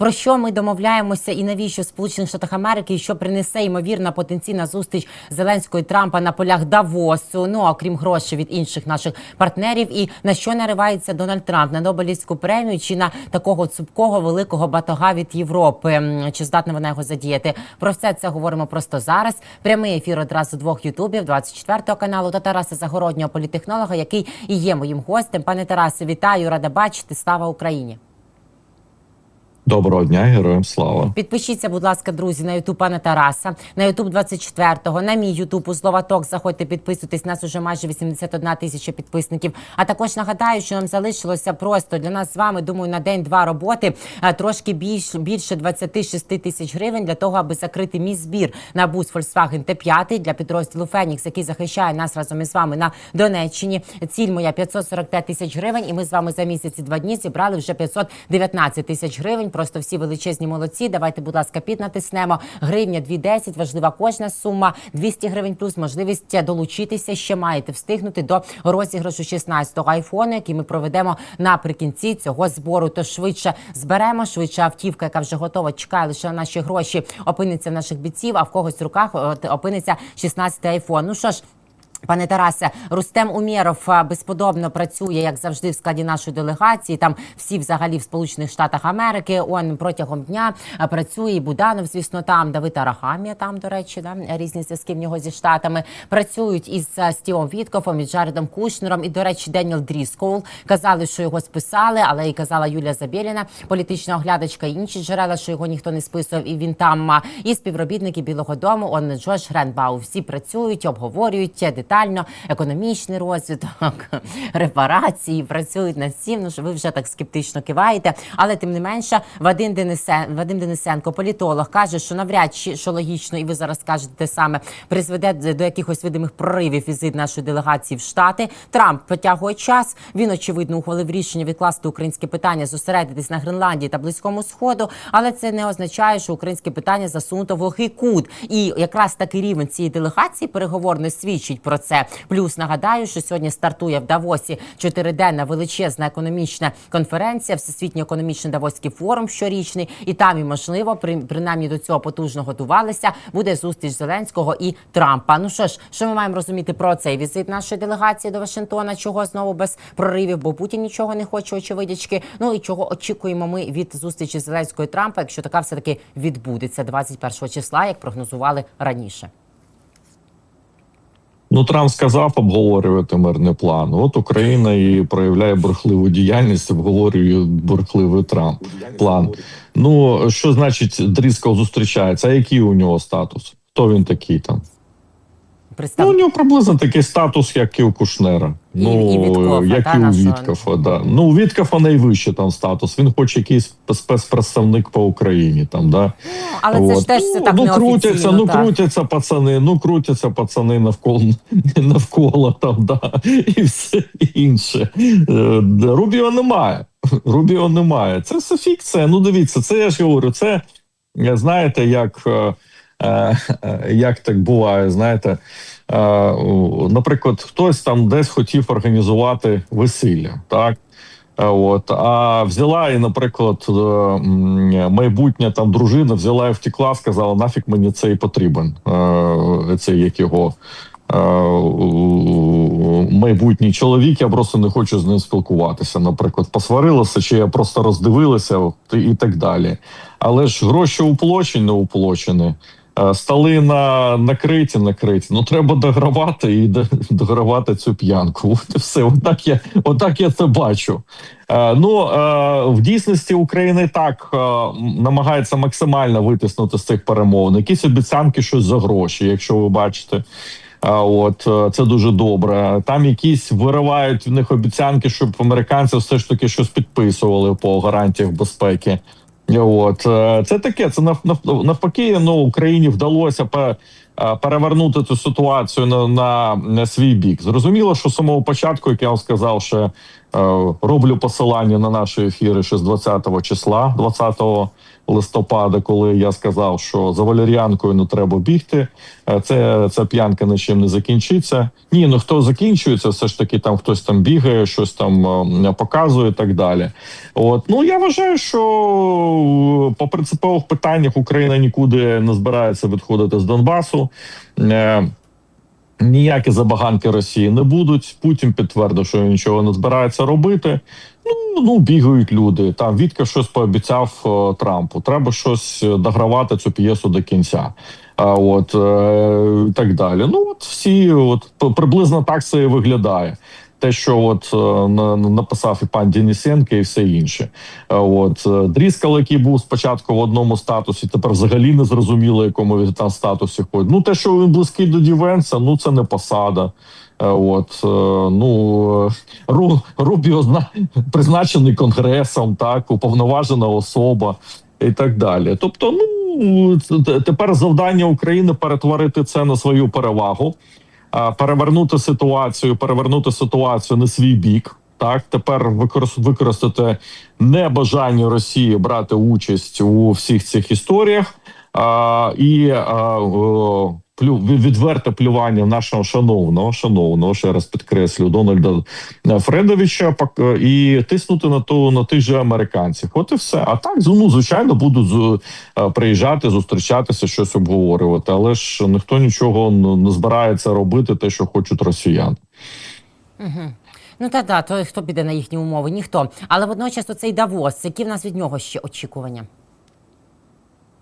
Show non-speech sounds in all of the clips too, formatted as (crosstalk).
Про що ми домовляємося і навіщо Сполучених Штатах Америки, і що принесе ймовірна потенційна зустріч Зеленського і Трампа на полях Давосу, ну окрім грошей від інших наших партнерів, і на що наривається Дональд Трамп на Нобелівську премію чи на такого цупкого великого батога від Європи? Чи здатна вона його задіяти? Про все це говоримо просто зараз. Прямий ефір одразу двох ютубів, 24 каналу та Тараса Загороднього політехнолога, який і є моїм гостем. Пане Тарасе, вітаю, рада бачити. Слава Україні! Доброго дня, героям слава. Підпишіться, будь ласка, друзі, на Ютуб пана Тараса, на Ютуб 24-го, на мій Ютуб у Словаток. Заходьте, підписуйтесь. Нас уже майже 81 тисяча підписників. А також нагадаю, що нам залишилося просто для нас з вами. Думаю, на день-два роботи трошки більш більше 26 тисяч гривень для того, аби закрити мій збір на бус Volkswagen Т5 для підрозділу Фенікс, який захищає нас разом із вами на Донеччині. Ціль моя 545 тисяч гривень. І ми з вами за місяць два дні зібрали вже 519 тисяч гривень. Просто всі величезні молодці. Давайте, будь ласка, піднатиснемо. Гривня 2,10, важлива кожна сума. 200 гривень плюс можливість долучитися. Ще маєте встигнути до розіграшу 16-го айфону, який ми проведемо наприкінці цього збору. То швидше зберемо, швидше автівка, яка вже готова, чекає лише на наші гроші, опиниться в наших бійців, а в когось в руках опиниться 16-й айфон. Ну що ж. Пане Тарасе, Рустем Умєров безподобно працює, як завжди, в складі нашої делегації. Там всі взагалі в Сполучених Штатах Америки. Он протягом дня працює. І Буданов, звісно, там Давид Арахамія, там, до речі, да, різні зв'язки в нього зі штатами. Працюють із Стівом Віткофом, із Джаредом Кушнером. І, до речі, Деніел Дріскоул. Казали, що його списали, але і казала Юлія Забєліна, політична оглядачка, і інші джерела, що його ніхто не списував. І він там і співробітники Білого Дому. Он Джош Гренбау. Всі працюють, обговорюють детально економічний розвиток, (laughs) репарації, працюють над цим. Ну що ви вже так скептично киваєте. Але тим не менше, Вадим Денисен, Вадим Денисенко, політолог, каже, що навряд чи що логічно, і ви зараз кажете те саме, призведе до якихось видимих проривів візит нашої делегації в Штати. Трамп потягує час. Він очевидно ухвалив рішення відкласти українське питання, зосередитись на Гренландії та Близькому Сходу, але це не означає, що українське питання засунуто в глухий кут. І якраз такий рівень цієї делегації переговорний свідчить про це. Плюс нагадаю, що сьогодні стартує в Давосі чотириденна величезна економічна конференція, всесвітній економічний Давоський форум щорічний, і там і можливо, при принаймні до цього потужно готувалися. Буде зустріч Зеленського і Трампа. Ну що ж, що ми маємо розуміти про цей візит нашої делегації до Вашингтона? Чого знову без проривів? Бо Путін нічого не хоче, очевидячки. Ну і чого очікуємо ми від зустрічі Зеленського і Трампа, якщо така все таки відбудеться 21 числа, як прогнозували раніше. Ну, Трамп сказав обговорювати мирний план. От Україна і проявляє бурхливу діяльність, обговорює бурхливий Трамп план. Ну що значить дрізко зустрічається? А який у нього статус? Хто він такий там? Представ... Ну, у нього приблизно такий статус, як і у Кушнера. І- ну і Віткофа, як та, і у. Віткофа, да. Ну у Віткофа найвищий там статус. Він хоч якийсь спецпредставник по Україні. Там да Але це ж теж це ну, так ну неофіційно. крутяться, ну так. крутяться пацани, ну крутяться пацани навколо (laughs) навколо там, да, і все інше. Е, Рубіо немає. Рубіо немає. Це все фікція. Ну дивіться, це я ж говорю. Це е, знаєте, як, е, як так буває, знаєте. Е, Наприклад, хтось там десь хотів організувати весілля, так. Е, От а взяла і, наприклад, е, майбутня там дружина взяла і втекла, сказала: нафіг мені цей потрібен. Е, Цей як його е, майбутній чоловік. Я просто не хочу з ним спілкуватися. Наприклад, посварилася, чи я просто роздивилася і так далі. Але ж гроші уплочені, уплочені. Е, Столи на накриті, накриті. Ну треба догравати і до- догравати цю п'янку. От все. Отак я, отак я це бачу. Е, ну е, в дійсності Україна і так намагається максимально витиснути з цих перемовин. Якісь обіцянки, щось за гроші, якщо ви бачите. От це дуже добре. Там якісь виривають в них обіцянки, щоб американці все ж таки щось підписували по гарантіях безпеки. От е, це таке. Це нав, нав- навпаки, ну Україні вдалося перевернути цю ситуацію на, на, на свій бік. Зрозуміло, що з самого початку, як я вам сказав, ще е, роблю посилання на наші ефіри ще з 20 числа, 20 листопада, коли я сказав, що за валеріанкою не треба бігти. Е, Це ця п'янка нічим не закінчиться. Ні, ну хто закінчується, все ж таки там хтось там бігає, щось там е, показує і так далі. От ну я вважаю, що по принципових питаннях Україна нікуди не збирається відходити з Донбасу. Е, Ніякі забаганки Росії не будуть. Путін підтвердив, що нічого не збирається робити. Ну, ну бігають люди. Там Вітка щось пообіцяв о, Трампу. Треба щось е, догравати цю п'єсу до кінця. А от е, так далі. Ну от всі, от приблизно так це і виглядає. Те, що от е, на- написав і пан Денисенко, і все інше. Е, От е, Дріскал, який був спочатку в одному статусі, тепер взагалі не зрозуміло, якому він там статусі ходить. Ну те, що він близький до Дівенса, ну це не посада. От ну Ру, Рубіо зна призначений конгресом, так уповноважена особа і так далі. Тобто, ну тепер завдання України перетворити це на свою перевагу, перевернути ситуацію, перевернути ситуацію на свій бік. Так, тепер використ- використати небажання Росії брати участь у всіх цих історіях а, і а, о, плю, відверте плювання нашого шановного, шановного, ще раз підкреслю, Дональда е, Фредовича е, і тиснути на ту на тих же американців. От і все. А так ну звичайно будуть е, приїжджати, зустрічатися, щось обговорювати. Але ж ніхто нічого не збирається робити, те, що хочуть росіяни. Ну та да, то хто піде на їхні умови? Ніхто. Але водночас оцей Давос, які в нас від нього ще очікування?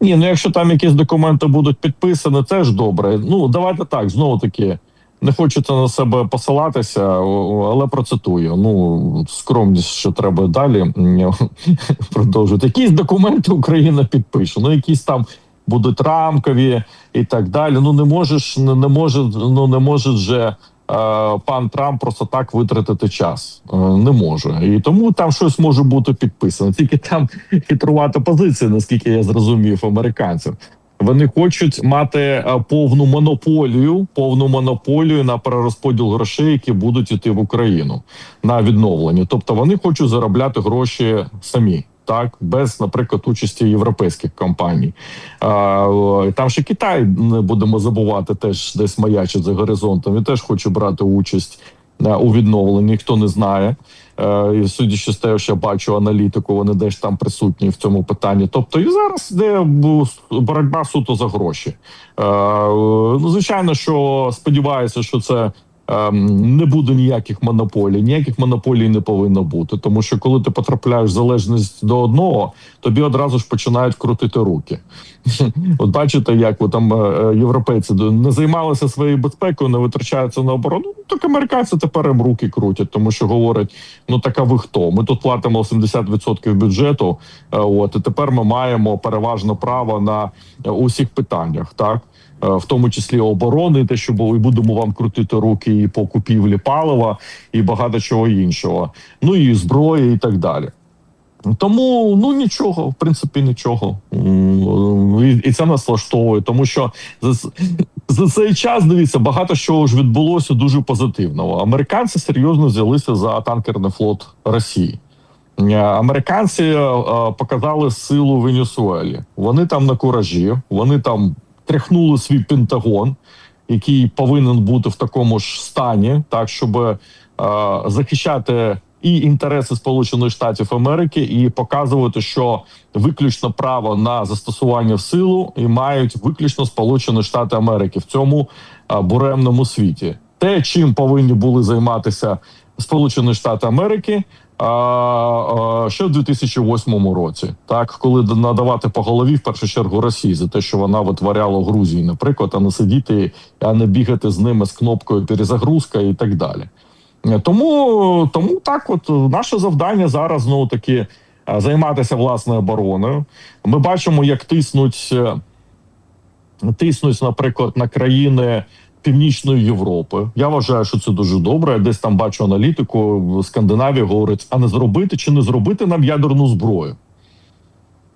Ні, ну якщо там якісь документи будуть підписані, це ж добре. Ну давайте так, знову таки. Не хочеться на себе посилатися, але процитую. Ну скромність, що треба далі (laughs) продовжувати. Якісь документи Україна підпише. Ну якісь там будуть рамкові і так далі. Ну не можеш, не, може, ну не може же е, пан Трамп просто так витратити час. Е, не може. І тому там щось може бути підписано. Тільки там хитрувати позиції, наскільки я зрозумів, американців. Вони хочуть мати е, повну монополію, повну монополію на перерозподіл грошей, які будуть іти в Україну на відновлення. Тобто вони хочуть заробляти гроші самі. Так, без, наприклад, участі європейських компаній. Там ще Китай не будемо забувати, теж десь маячить за горизонтом. Він теж хоче брати участь е, у відновленні. Хто не знає, Е, і судячи з те, що я бачу аналітику, вони десь там присутні в цьому питанні. Тобто, і зараз йде боротьба суто за гроші. Е, Ну, звичайно, що сподіваюся, що це. Ем, Не буде ніяких монополій, ніяких монополій не повинно бути, тому що коли ти потрапляєш в залежність до одного, тобі одразу ж починають крутити руки. (laughs) От бачите, як ви там е, європейці не займалися своєю безпекою, не витрачаються на оборону. Ну так американці тепер їм руки крутять, тому що говорять: ну так а ви хто? Ми тут платимо 70% бюджету. е, От і тепер ми маємо переважно право на е, усіх питаннях, так. Е, В тому числі оборони, те, що було, і будемо вам крутити руки і по купівлі палива, і багато чого іншого. Ну і зброї, і так далі. Тому ну нічого, в принципі, нічого. І, це нас влаштовує, тому що за, за цей час дивіться, багато чого ж відбулося дуже позитивного. Американці серйозно взялися за танкерний флот Росії. Е, Американці е, показали силу Венесуелі. Вони там на куражі, вони там тряхнули свій пентагон, який повинен бути в такому ж стані, так щоб е, захищати і інтереси Сполучених Штатів Америки, і показувати, що виключно право на застосування в силу і мають виключно Сполучені Штати Америки в цьому е, буремному світі. Те, чим повинні були займатися Сполучені Штати Америки. А, ще в 2008 році, так коли надавати по голові в першу чергу Росії за те, що вона витворяла Грузії, наприклад, а не сидіти, а не бігати з ними з кнопкою перезагрузка і так далі. Тому, тому так, от наше завдання зараз знову таки е, займатися власною обороною. Ми бачимо, як тиснуть, е, тиснуть, наприклад, на країни. Північної Європи я вважаю, що це дуже добре. Я десь там бачу аналітику в Скандинавії. Говорить, а не зробити чи не зробити нам ядерну зброю.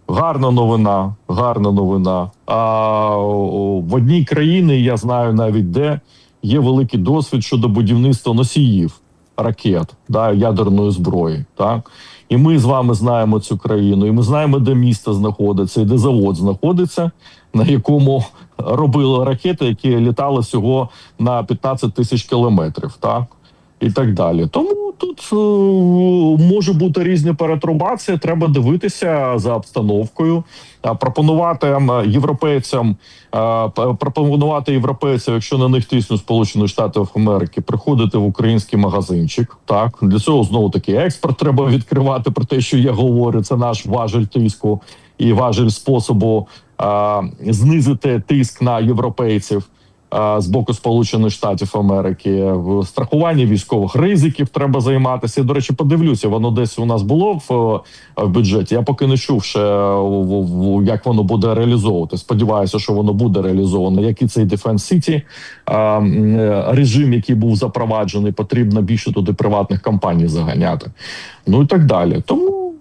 Гарна новина, гарна новина. А в одній країні я знаю навіть де є великий досвід щодо будівництва носіїв ракет да, ядерної зброї. Так і ми з вами знаємо цю країну, і ми знаємо, де місто знаходиться, і де завод знаходиться, на якому робили ракети, які літали всього на 15 тисяч кілометрів. Так і так далі. Тому тут е, може бути різні перетрубації. Треба дивитися за обстановкою, пропонувати європейцям, е, пропонувати європейцям, якщо на них тиснуть Сполучені Штати Америки, приходити в український магазинчик. Так для цього знову таки експорт треба відкривати про те, що я говорю. Це наш важель тиску і важель способу е, знизити тиск на європейців з боку Сполучених Штатів Америки. В страхуванні військових ризиків треба займатися. Я, До речі, подивлюся, воно десь у нас було в, в бюджеті. Я поки не чув ще як воно буде реалізовувати. Сподіваюся, що воно буде реалізовано. Як і цей Defense City е, режим, який був запроваджений, потрібно більше туди приватних компаній заганяти. Ну і так далі. Тому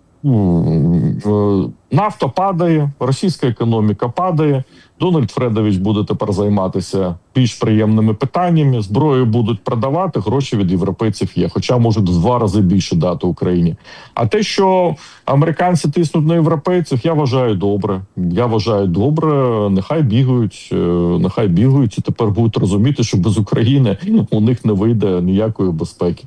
нафта падає, російська економіка падає. Дональд Фредович буде тепер займатися більш приємними питаннями. Зброю будуть продавати, гроші від європейців є, хоча можуть в два рази більше дати Україні. А те, що американці тиснуть на європейців, я вважаю добре. Я вважаю добре. Нехай бігають, е, нехай бігають і тепер будуть розуміти, що без України у них не вийде ніякої безпеки.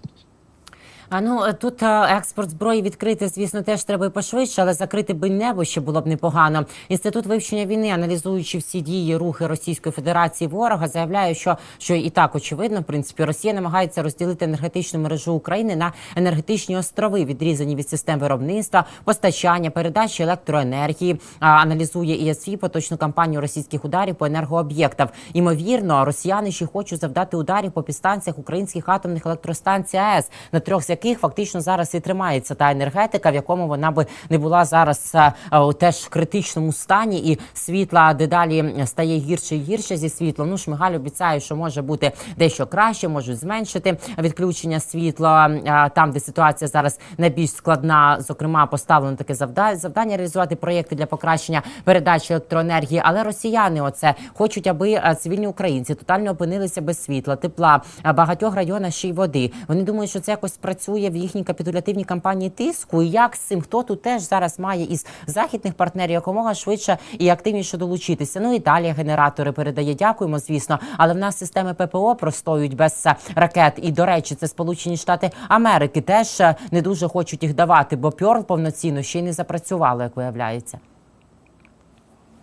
А ну е, тут е, експорт зброї відкрити, звісно, теж треба пошвидше, але закрити би небо ще було б непогано. Інститут вивчення війни, аналізуючи всі дії, рухи Російської Федерації ворога, заявляє, що що і так очевидно, в принципі, Росія намагається розділити енергетичну мережу України на енергетичні острови, відрізані від систем виробництва, постачання, передачі електроенергії. Аналізує ІСВ поточну кампанію російських ударів по енергооб'єктах. Імовірно, росіяни ще хочуть завдати ударів по підстанціях українських атомних електростанцій АЕС, на трьох яких фактично зараз і тримається та енергетика, в якому вона би не була зараз е, е, теж в критичному стані, і світла дедалі стає гірше і гірше зі світлом. Ну Шмигаль обіцяє, що може бути дещо краще, можуть зменшити відключення світла е, там, де ситуація зараз найбільш складна. Зокрема, поставлено таке завдання завдання реалізувати проєкти для покращення передачі електроенергії. Але росіяни, оце хочуть, аби цивільні українці тотально опинилися без світла, тепла, багатьох районах ще й води. Вони думають, що це якось працює в їхній капітулятивній кампанії тиску. І як з цим хто тут теж зараз має із західних партнерів якомога швидше і активніше долучитися. Ну і далі генератори передає. Дякуємо, звісно. Але в нас системи ППО простоюють без е, ракет. І до речі, це Сполучені Штати Америки теж е, не дуже хочуть їх давати, бо Пьорл повноцінно ще й не запрацювало, як виявляється.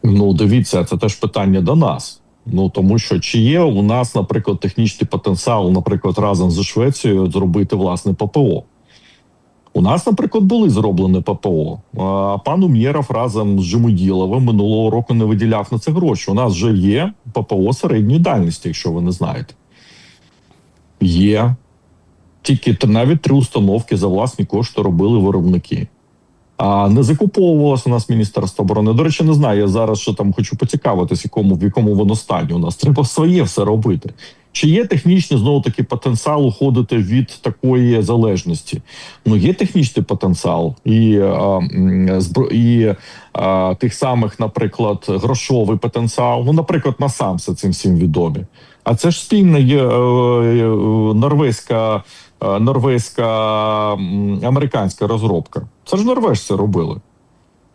Ну, дивіться, це теж питання до нас. Ну тому що чи є у нас, наприклад, технічний потенціал, наприклад, разом зі Швецією зробити власне ППО? У нас, наприклад, були зроблені ППО. А пан Умєров разом з Жемуділовим минулого року не виділяв на це гроші. У нас вже є ППО середньої дальності, якщо ви не знаєте. Є. Тільки навіть три установки за власні кошти робили виробники. А не закуповувалося у нас Міністерство оборони. До речі, не знаю. Я зараз що там хочу поцікавитись, якому в якому воно стані. У нас треба своє все робити. Чи є технічний знову таки потенціал уходити від такої залежності? Ну є технічний потенціал і, а, збро- і а, тих самих, наприклад, грошовий потенціал. Ну, наприклад, на самса цим всім відомі. А це ж спільна є е, е, норвезька, е, норвезька американська розробка. Це ж норвежці робили.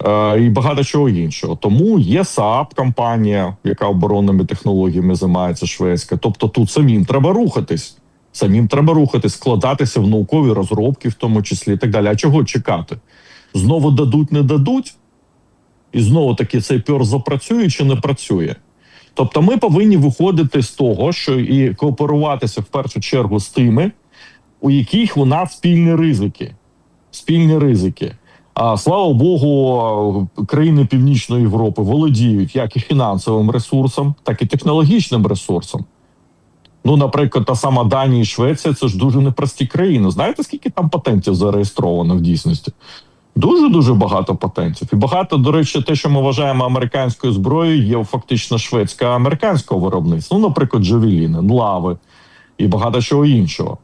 Е, і багато чого іншого. Тому є САП компанія, яка оборонними технологіями займається шведська. Тобто тут самим треба рухатись. Самим треба рухатись, складатися в наукові розробки, в тому числі і так далі. А чого чекати? Знову дадуть, не дадуть, і знову таки цей пьор запрацює чи не працює. Тобто, ми повинні виходити з того, що і кооперуватися в першу чергу з тими, у яких у нас спільні ризики. Спільні ризики. А слава Богу, країни Північної Європи володіють як і фінансовим ресурсом, так і технологічним ресурсом. Ну, наприклад, та сама Данія і Швеція це ж дуже непрості країни. Знаєте, скільки там патентів зареєстровано в дійсності? Дуже дуже багато патентів. І багато, до речі, те, що ми вважаємо американською зброєю, є фактично шведська американського виробництва. Ну, наприклад, Джавеліни, лави і багато чого іншого.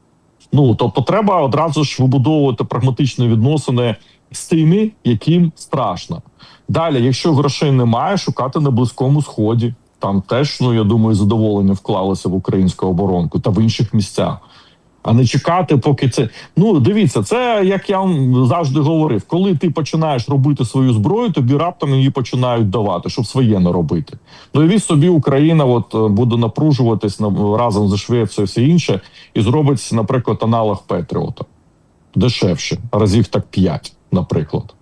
Ну тобто, треба одразу ж вибудовувати прагматичні відносини з тими, яким страшно. Далі, якщо грошей немає, шукати на близькому сході. Там теж, ну я думаю, задоволення вклалося в українську оборонку та в інших місцях. А не чекати, поки це. Ну, дивіться, це як я вам завжди говорив, коли ти починаєш робити свою зброю, тобі раптом її починають давати, щоб своє не робити. Ну собі Україна от е, буде напружуватись разом зі Швецією, все інше, і зробить, наприклад, аналог Петріота дешевше, разів так 5, наприклад.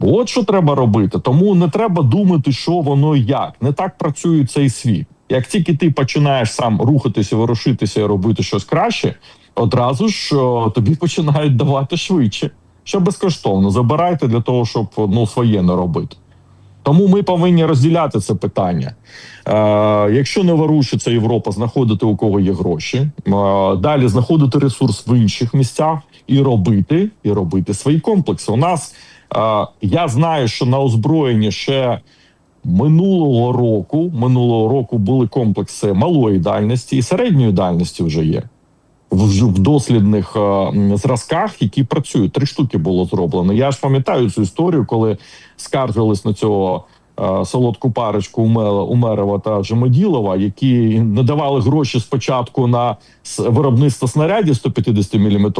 От що треба робити. Тому не треба думати, що воно як. Не так працює цей світ. Як тільки ти починаєш сам рухатися, ворушитися і робити щось краще, одразу ж тобі (laughs) починають давати швидше. Що безкоштовно забирайте для того, щоб ну, своє не робити. Тому ми повинні розділяти це питання. Е, якщо не ворушиться Європа, знаходити у кого є гроші, е, далі знаходити ресурс в інших місцях і робити, і робити свої комплекси. У нас е, я знаю, що на озброєнні ще минулого року, минулого року були комплекси малої дальності і середньої дальності вже є. В, в дослідних е, зразках, які працюють, три штуки було зроблено. Я ж пам'ятаю цю історію, коли скаржились на цього е, солодку парочку Умерова та Жемоділова, які не давали гроші спочатку на виробництво снарядів 150 мм.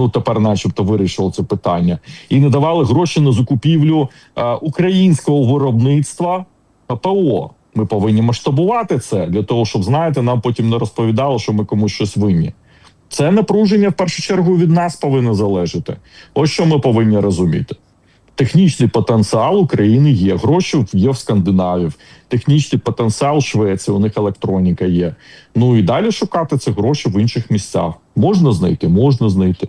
Ну тепер, начебто, вирішило це питання, і не давали гроші на закупівлю е, українського виробництва ППО. Ми повинні масштабувати це для того, щоб знаєте, нам потім не розповідало, що ми комусь щось винні. Це напруження в першу чергу від нас повинно залежати. Ось що ми повинні розуміти. Технічний потенціал України є. Гроші є в Скандинавів. Технічний потенціал Швеції, у них електроніка є. Ну і далі шукати ці гроші в інших місцях. Можна знайти, можна знайти.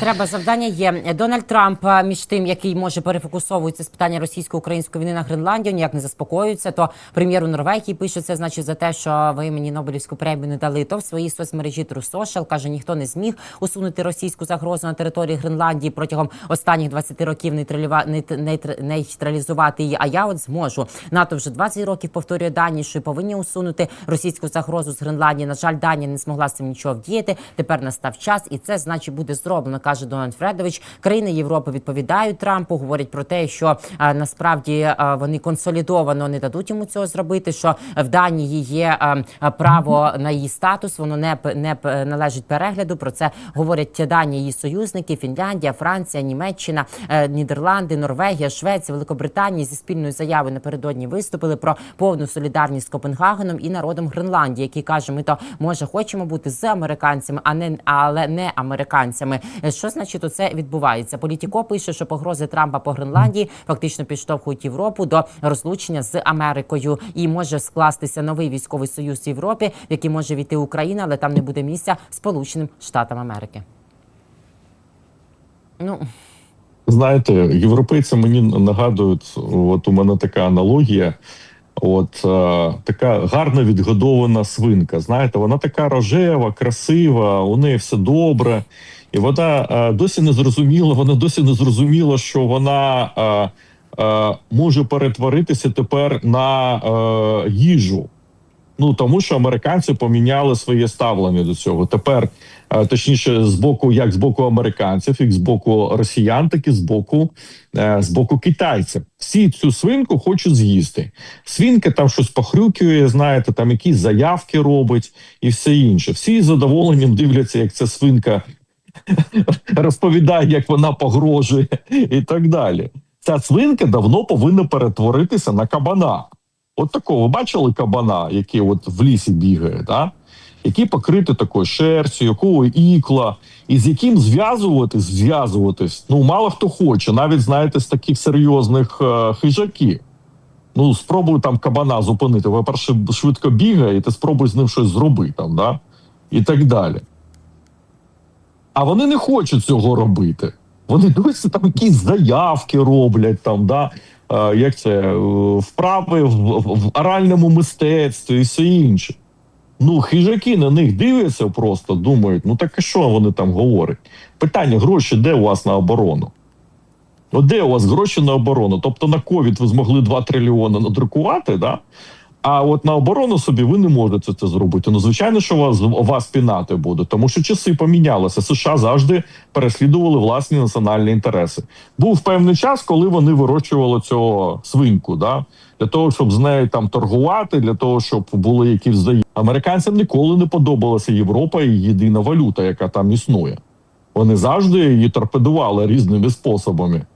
Треба завдання є. Дональд Трамп, між тим, який може перефокусовується з питання російсько-української війни на Гренландію, ніяк не заспокоюється. То прем'єру Норвегії пише це, значить, за те, що ви мені Нобелівську премію не дали. То в своїй соцмережі Social каже, ніхто не зміг усунути російську загрозу на території Гренландії протягом останніх 20 років нейтралізувати її. А я от зможу. НАТО вже 20 років повторює дані, що повинні усунути російську загрозу з Гренландії. На жаль, Данія не змогла з цим нічого вдіяти. Тепер настав час, і це значить буде зроблено, каже Дональд Фредович. Країни Європи відповідають Трампу, говорять про те, що насправді вони консолідовано не дадуть йому цього зробити. Що в Данії є а, право на її статус, воно не не належить перегляду. Про це говорять дані її союзники: Фінляндія, Франція, Німеччина, е, Нідерланди, Норвегія, Швеція, Великобританія зі спільною заявою напередодні виступили про повну солідарність з Копенгагеном і народом Гренландії, який каже, ми то може хочемо бути з американцями, а не але не американцями. Що значить оце відбувається? Політіко пише, що погрози Трампа по Гренландії фактично підштовхують Європу до розлучення з Америкою, і може скластися новий військовий союз в Європі, в який може війти Україна, але там не буде місця Сполученим Штатам Америки. Ну Знаєте, європейці мені нагадують, от у мене така аналогія. От е, така гарно відгодована свинка. Знаєте, вона така рожева, красива, у неї все добре, і вона е, досі не зрозуміла. Вона досі не зрозуміла, що вона е, е, може перетворитися тепер на їжу. Ну тому що американці поміняли своє ставлення до цього. Тепер точніше, з боку, як з боку американців, як з боку росіян, так і з боку з боку китайців. Всі цю свинку хочуть з'їсти. Свинка там щось похрюкує, знаєте, там якісь заявки робить і все інше. Всі задоволенням дивляться, як ця свинка розповідає, як вона погрожує, і так далі. Ця свинка давно повинна перетворитися на кабана. От такого ви бачили кабана, який от в лісі бігає, да? який покритий такою шерстю, якого ікла, і з яким зв'язуватись, зв'язуватись. Ну, мало хто хоче, навіть знаєте, з таких серйозних е, хижаків. Ну, спробуй там кабана зупинити. По-перше, швидко бігає, і ти спробуй з ним щось зробити там, да? і так далі. А вони не хочуть цього робити. Вони досі там якісь заявки роблять там, да? е, як це, е, вправи в, в, оральному мистецтві і все інше. Ну, хижаки на них дивляться просто, думають, ну так і що вони там говорять? Питання: гроші де у вас на оборону? От де у вас гроші на оборону? Тобто на ковід ви змогли 2 трильйони надрукувати, да? А от на оборону собі ви не можете це зробити. Ну, звичайно, що вас, вас пінати буде, тому що часи помінялися. США завжди переслідували власні національні інтереси. Був певний час, коли вони вирощували цього свинку, да? для того, щоб з нею там торгувати, для того, щоб були якісь взаємні. Американцям ніколи не подобалася Європа і єдина валюта, яка там існує. Вони завжди її торпедували різними способами.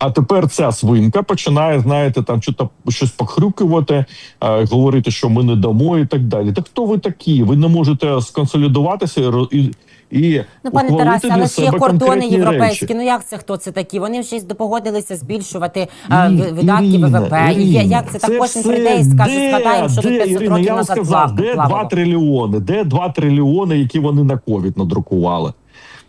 А тепер ця свинка починає, знаєте, там що щось похрюкувати, е, говорити, що ми не дамо, і так далі. Так хто ви такі? Ви не можете сконсолідуватися і, і, Ну, пане Тарасе, але ж є кордони європейські. речі. Ну як це хто це такі? Вони вже погодилися збільшувати е, Ні, ви- видатки Ірина, ВВП. І як це, так кожен все прийде і скаже, згадаємо, що ви де, 500 Ірина, років я вам назад сказав, плав- де 2 плавало. трильйони, де 2 трильйони, які вони на ковід надрукували.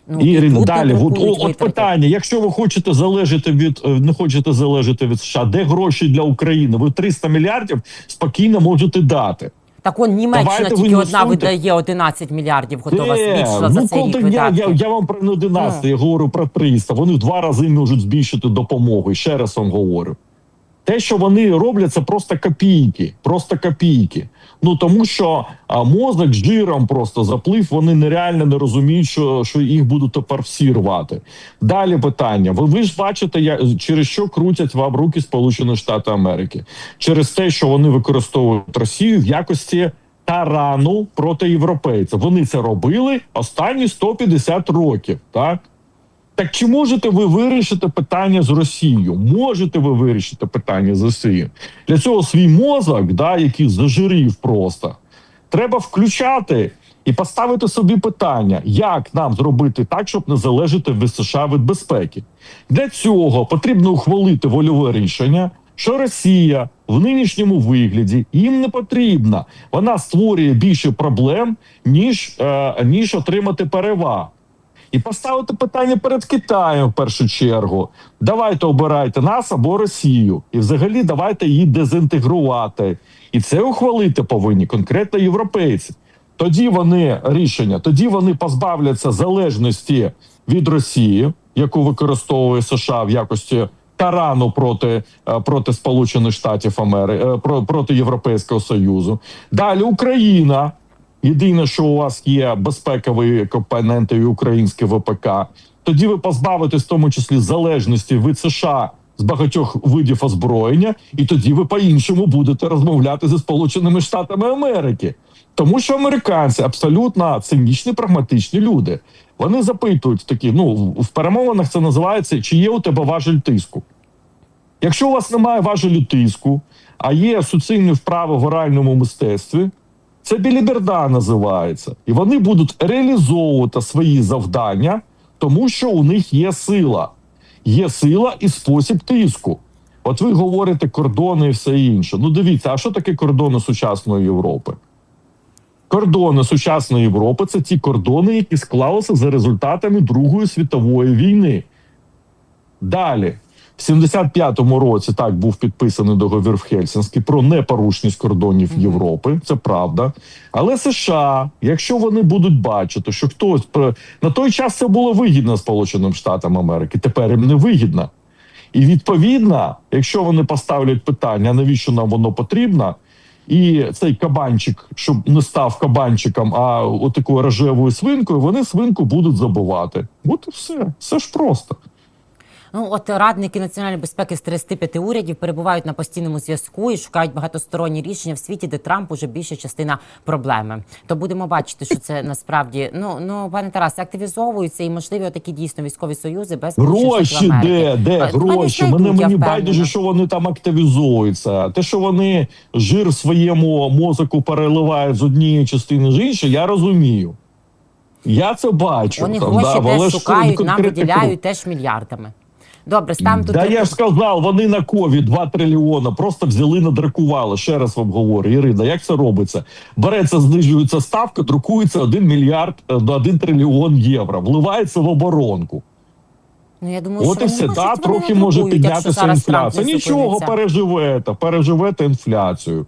Ну, І, Ірина, далі, от, от питання: якщо ви хочете залежати від е, не хочете залежати від США, де гроші для України? Ви 300 мільярдів спокійно можете дати. Так он Німеччина Давайте тільки одна видає 11 мільярдів, готова збільшила за ну, цей рік я, я, я вам про не 11, я говорю про 300. Вони в два рази можуть збільшити допомогу. Ще раз вам говорю. Те, що вони роблять, це просто копійки. Просто копійки. Ну тому що а, мозок жиром просто заплив, вони нереально не розуміють, що, що їх будуть тепер всі рвати. Далі питання. Ви, ви ж бачите, як, через що крутять вам руки Сполучені Штати Америки? Через те, що вони використовують Росію в якості тарану проти європейців. Вони це робили останні 150 років. Так так чи можете ви вирішити питання з Росією? Можете ви вирішити питання з Росією? Для цього свій мозок, да, який зажирів просто, треба включати і поставити собі питання, як нам зробити так, щоб не залежати від США від безпеки. Для цього потрібно ухвалити вольове рішення, що Росія в нинішньому вигляді їм не потрібна. Вона створює більше проблем, ніж, е, ніж отримати переваг. І поставити питання перед Китаєм в першу чергу. Давайте обирайте нас або Росію, і взагалі давайте її дезінтегрувати. І це ухвалити повинні конкретно європейці. Тоді вони рішення, тоді вони позбавляться залежності від Росії, яку використовує США в якості тарану проти, е, проти Сполучених Штатів Америки, про- проти Європейського Союзу. Далі Україна. Єдине, що у вас є безпекові компоненти і українське ВПК, тоді ви позбавитесь в тому числі залежності від США з багатьох видів озброєння, і тоді ви по-іншому будете розмовляти зі Сполученими Штатами Америки. Тому що американці абсолютно цинічні, прагматичні люди. Вони запитують такі: ну в перемовинах це називається чи є у тебе важель тиску. Якщо у вас немає важелю тиску, а є суцільні вправи в оральному мистецтві, це біліберда називається, і вони будуть реалізовувати свої завдання, тому що у них є сила, є сила і спосіб тиску. От ви говорите кордони і все інше. Ну дивіться, а що таке кордони сучасної Європи? Кордони сучасної Європи це ті кордони, які склалися за результатами Другої світової війни. Далі, в 75-му році так був підписаний договір в Хельсинській про непорушність кордонів Європи. Це правда. Але США, якщо вони будуть бачити, що хтось на той час це було вигідно Сполученим Штатам Америки, тепер їм не вигідно. І відповідно, якщо вони поставлять питання, навіщо нам воно потрібно, і цей кабанчик, щоб не став кабанчиком, а отакою рожевою свинкою, вони свинку будуть забувати. От і все. Все ж просто. Ну от радники національної безпеки з 35 урядів перебувають на постійному зв'язку і шукають багатосторонні рішення в світі, де Трамп уже більша частина проблеми. То будемо бачити, що це насправді ну ну пане Тарасе, активізовуються і можливі такі дійсно військові союзи без Гроші, де, де вони гроші? Мене я мені байдуже, що вони там активізуються. Те, що вони жир в своєму мозоку переливають з однієї частини з іншої, я розумію. Я це бачу. Вони там, гроші да, теж шукають, нам виділяють теж мільярдами. Добре, стам тут Да я ж сказав, вони на кові 2 трильйона просто взяли, надракували. Ще раз вам говорю, Ірина, як це робиться? Береться, знижується ставка, друкується 1 мільярд е, до 1 трильйон євро, вливається в оборонку. Ну я думаю, От що і все, та трохи може піднятися інфляція. Нічого, переживете, переживете інфляцію.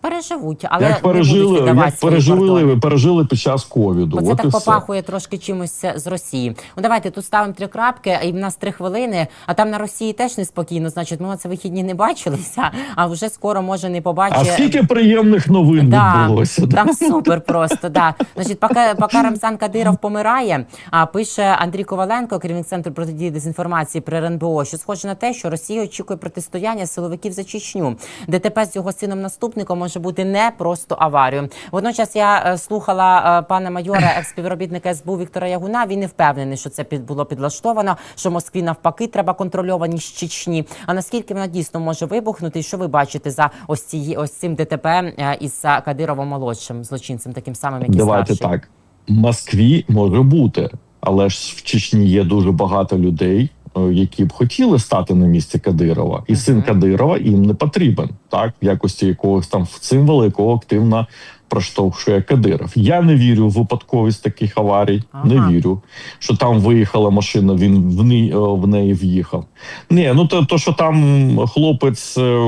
Переживуть, але як пережили, як пережили, кордони. пережили під час ковіду. Бо це От так все. попахує трошки чимось з Росії. Ну давайте тут ставимо три крапки, і в нас три хвилини. А там на Росії теж неспокійно. Значить, ми оце вихідні не бачилися, а вже скоро може не А побачити. скільки приємних новин Да, відбулося? да? там супер просто. Да. Значить, поки, поки Рамзан Кадиров помирає, а пише Андрій Коваленко, керівник центру протидії дезінформації при РНБО, що схоже на те, що Росія очікує протистояння силовиків за Чечню. ДТП з його сином наступником може бути не просто аварією. Водночас я е, слухала е, пана майора, (coughs) експівробітника СБУ Віктора Ягуна. Він не впевнений, що це під було підлаштовано, що Москві навпаки треба контрольованість Чечні. А наскільки вона дійсно може вибухнути? І що ви бачите за ось ці ось цим ДТП е, із Кадировим молодшим злочинцем, таким самим, як і Давайте старший? так. Москві може бути, але ж в Чечні є дуже багато людей, які б хотіли стати на місці Кадирова, і син Кадирова їм не потрібен, так в якості якогось там символа, якого активно проштовхує Кадиров. Я не вірю в випадковість таких аварій. Не вірю, що там виїхала машина, він в неї, в неї в'їхав. Ні, ну то, то що там хлопець, е,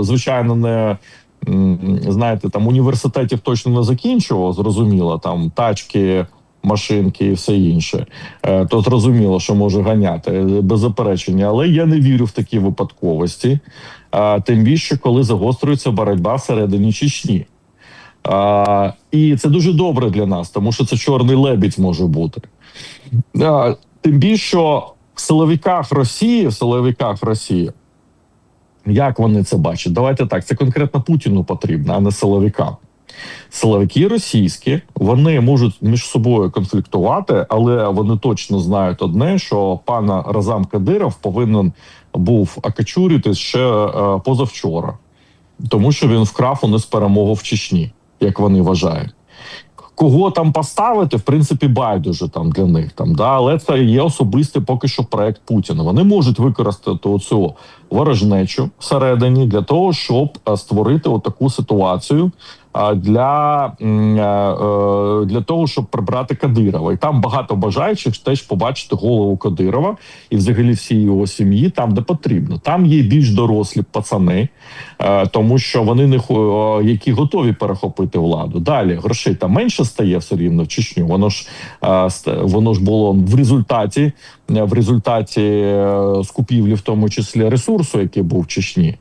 звичайно, не. Знаєте, там університетів точно не закінчував, зрозуміло, там тачки, машинки і все інше. Е, То зрозуміло, що може ганяти е, без заперечення. Але я не вірю в такі випадковості. Е, Тим більше, коли загострюється боротьба всередині Чечні. А, і це дуже добре для нас, тому що це чорний лебідь може бути. А, тим більше, в силовиках Росії, в силовиках Росії, як вони це бачать? Давайте так, це конкретно Путіну потрібно, а не силовикам. Силовики російські вони можуть між собою конфліктувати, але вони точно знають одне: що пана Разам Кадиров повинен був окачурити ще е, позавчора, тому що він вкрав у них перемогу в Чечні, як вони вважають. Кого там поставити, в принципі, байдуже там для них там, да, але це є особистий поки що проект Путіна. Вони можуть використати оцю ворожнечу всередині для того, щоб е, створити отаку ситуацію а, для, е, е, для того, щоб прибрати Кадирова. І там багато бажаючих теж побачити голову Кадирова і взагалі всі його сім'ї там, де потрібно. Там є більш дорослі пацани, е, тому що вони не е, які готові перехопити владу. Далі грошей там менше стає все рівно в Чечню. Воно ж е, воно ж було в результаті, е, в результаті е, скупівлі, в тому числі ресурсу, який був в Чечні.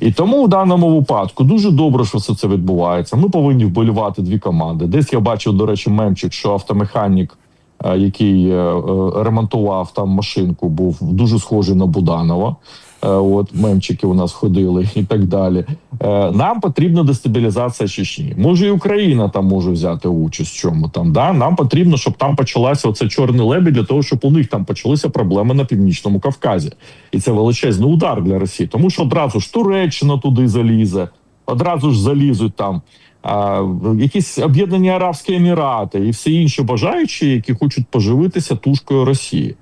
І тому в даному випадку дуже добре, що все це відбувається. Ми повинні вболівати дві команди. Десь я бачив, до речі, мемчик, що автомеханік, е, який е, ремонтував там машинку, був дуже схожий на Буданова. Е, От мемчики у нас ходили (laughs) і так далі. Е, Нам потрібна дестабілізація Чечні. Може, і Україна там може взяти участь в чому там. Да? Нам потрібно, щоб там почалася оце чорний лебідь для того, щоб у них там почалися проблеми на північному Кавказі. І це величезний удар для Росії, тому що одразу ж Туреччина туди залізе, одразу ж залізуть там. А, якісь об'єднані Арабські Емірати і всі інші бажаючі, які хочуть поживитися тушкою Росії.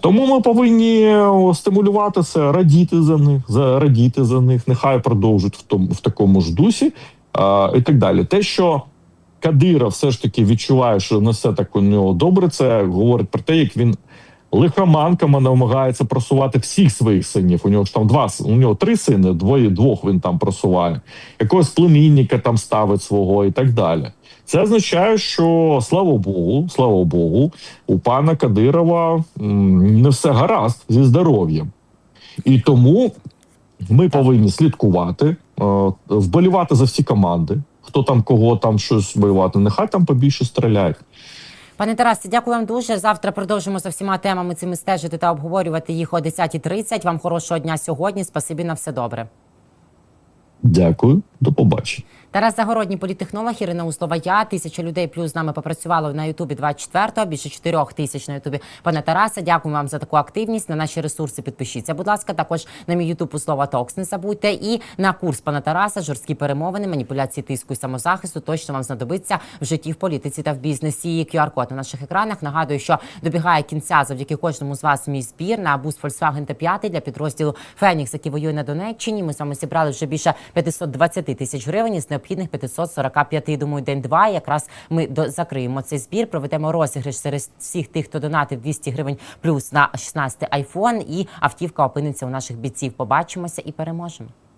Тому ми повинні о, стимулювати це, радіти за них, за радіти за них. Нехай продовжують в тому в такому ж дусі і так далі. Те, що Кадиров все ж таки відчуває, що не все так у нього добре, це говорить про те, як він лихоманками намагається просувати всіх своїх синів. У нього ж там два у нього три сини, двоє двох він там просуває. Якогось племінника там ставить свого і так далі. Це означає, що слава Богу, слава Богу, у пана Кадирова не все гаразд зі здоров'ям. І тому ми повинні слідкувати, е, вболівати за всі команди. Хто там кого там щось воювати, нехай там побільше стріляють. Пане Тарасе, дякую вам дуже. Завтра продовжимо за всіма темами цими стежити та обговорювати їх о 10.30. Вам хорошого дня сьогодні. Спасибі на все добре. Дякую, до побачення. Тарас Загородній політтехнолог, Ірина Услова, я. Тисяча людей плюс з нами попрацювало на Ютубі 24-го, більше 4 тисяч на Ютубі. Пане Тарасе, дякую вам за таку активність. На наші ресурси підпишіться, будь ласка. Також на мій Ютуб Услова Токс не забудьте. І на курс пана Тараса, жорсткі перемовини, маніпуляції тиску і самозахисту точно вам знадобиться в житті, в політиці та в бізнесі. QR-код на наших екранах. Нагадую, що добігає кінця завдяки кожному з вас мій збір на бус Volkswagen Т5 для підрозділу Фенікс, який воює на Донеччині. Ми з вами зібрали вже більше 520 тисяч гривень необхідних 545. Думаю, день-два. Якраз ми до закриємо цей збір. Проведемо розіграш серед всіх тих, хто донатив 200 гривень плюс на 16 айфон. І автівка опиниться у наших бійців. Побачимося і переможемо.